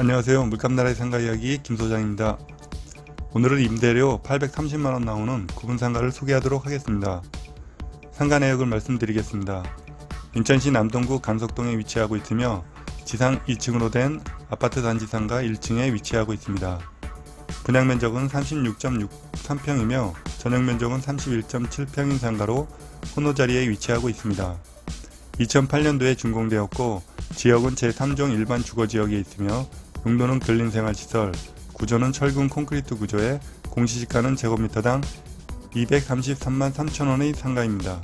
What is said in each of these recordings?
안녕하세요. 물감나라의 상가 이야기 김소장입니다. 오늘은 임대료 830만원 나오는 구분 상가를 소개하도록 하겠습니다. 상가 내역을 말씀드리겠습니다. 인천시 남동구 간석동에 위치하고 있으며 지상 2층으로 된 아파트 단지 상가 1층에 위치하고 있습니다. 분양 면적은 36.63평이며 전용 면적은 31.7평인 상가로 혼호 자리에 위치하고 있습니다. 2008년도에 준공되었고 지역은 제3종 일반 주거지역에 있으며 용도는 근린생활시설, 구조는 철근 콘크리트 구조에 공시지가는 제곱미터당 233만 3천원의 상가입니다.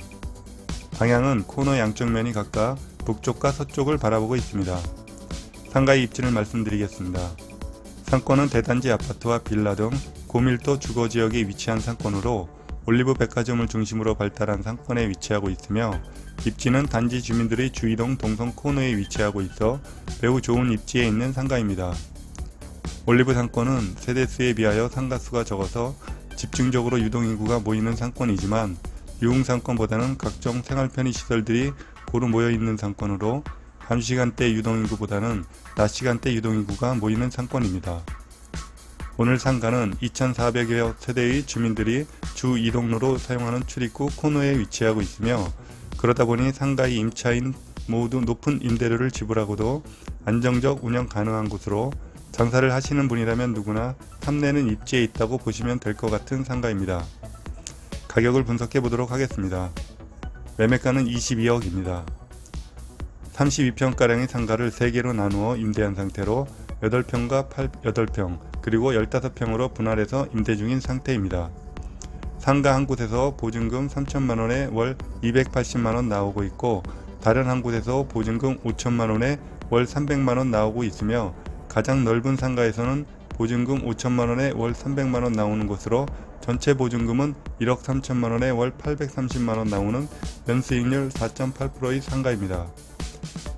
방향은 코너 양쪽 면이 각각 북쪽과 서쪽을 바라보고 있습니다. 상가의 입지를 말씀드리겠습니다. 상권은 대단지 아파트와 빌라 등 고밀도 주거지역에 위치한 상권으로 올리브 백화점을 중심으로 발달한 상권에 위치하고 있으며 입지는 단지 주민들의 주이동 동성 코너에 위치하고 있어 매우 좋은 입지에 있는 상가입니다. 올리브 상권은 세대수에 비하여 상가수가 적어서 집중적으로 유동인구가 모이는 상권이지만 유흥 상권보다는 각종 생활 편의 시설들이 고루 모여 있는 상권으로 밤 시간대 유동인구보다는 낮 시간대 유동인구가 모이는 상권입니다. 오늘 상가는 2,400여 세대의 주민들이 주 이동로로 사용하는 출입구 코너에 위치하고 있으며 그러다 보니 상가의 임차인 모두 높은 임대료를 지불하고도 안정적 운영 가능한 곳으로 장사를 하시는 분이라면 누구나 탐내는 입지에 있다고 보시면 될 것 같은 상가입니다. 가격을 분석해 보도록 하겠습니다. 매매가는 22억입니다. 32평가량의 상가를 3개로 나누어 임대한 상태로 8평과 8, 8평 그리고 15평으로 분할해서 임대 중인 상태입니다. 상가 한 곳에서 보증금 3천만 원에 월 280만 원 나오고 있고 다른 한 곳에서 보증금 5천만 원에 월 300만 원 나오고 있으며 가장 넓은 상가에서는 보증금 5천만 원에 월 300만 원 나오는 곳으로 전체 보증금은 1억 3천만 원에 월 830만 원 나오는 연수익률 4.8%의 상가입니다.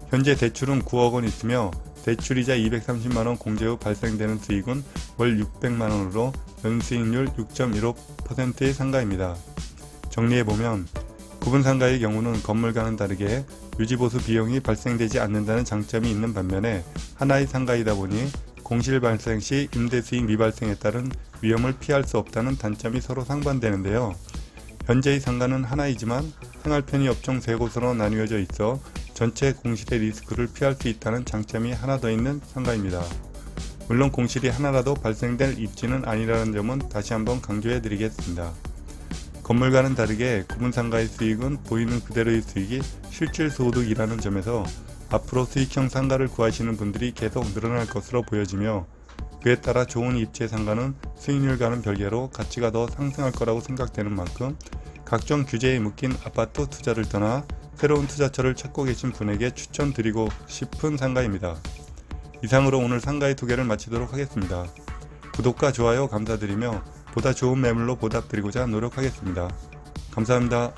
현재 대출은 9억 원 있으며 대출이자 230만 원 공제 후 발생되는 수익은 월 600만 원으로 연수익률 6.15%의 상가입니다. 정리해보면 구분 상가의 경우는 건물과는 다르게 유지보수 비용이 발생되지 않는다는 장점이 있는 반면에 하나의 상가이다 보니 공실 발생 시 임대 수익 미발생에 따른 위험을 피할 수 없다는 단점이 서로 상반되는데요. 현재의 상가는 하나이지만 생활 편의 업종 세 곳으로 나뉘어져 있어 전체 공실의 리스크를 피할 수 있다는 장점이 하나 더 있는 상가입니다. 물론 공실이 하나라도 발생될 입지는 아니라는 점은 다시 한번 강조해 드리겠습니다. 건물과는 다르게 구분 상가의 수익은 보이는 그대로의 수익이 실질 소득이라는 점에서 앞으로 수익형 상가를 구하시는 분들이 계속 늘어날 것으로 보여지며 그에 따라 좋은 입지의 상가는 수익률과는 별개로 가치가 더 상승할 거라고 생각되는 만큼 각종 규제에 묶인 아파트 투자를 떠나 새로운 투자처를 찾고 계신 분에게 추천드리고 싶은 상가입니다. 이상으로 오늘 상가의 두 개를 마치도록 하겠습니다. 구독과 좋아요 감사드리며 보다 좋은 매물로 보답드리고자 노력하겠습니다. 감사합니다.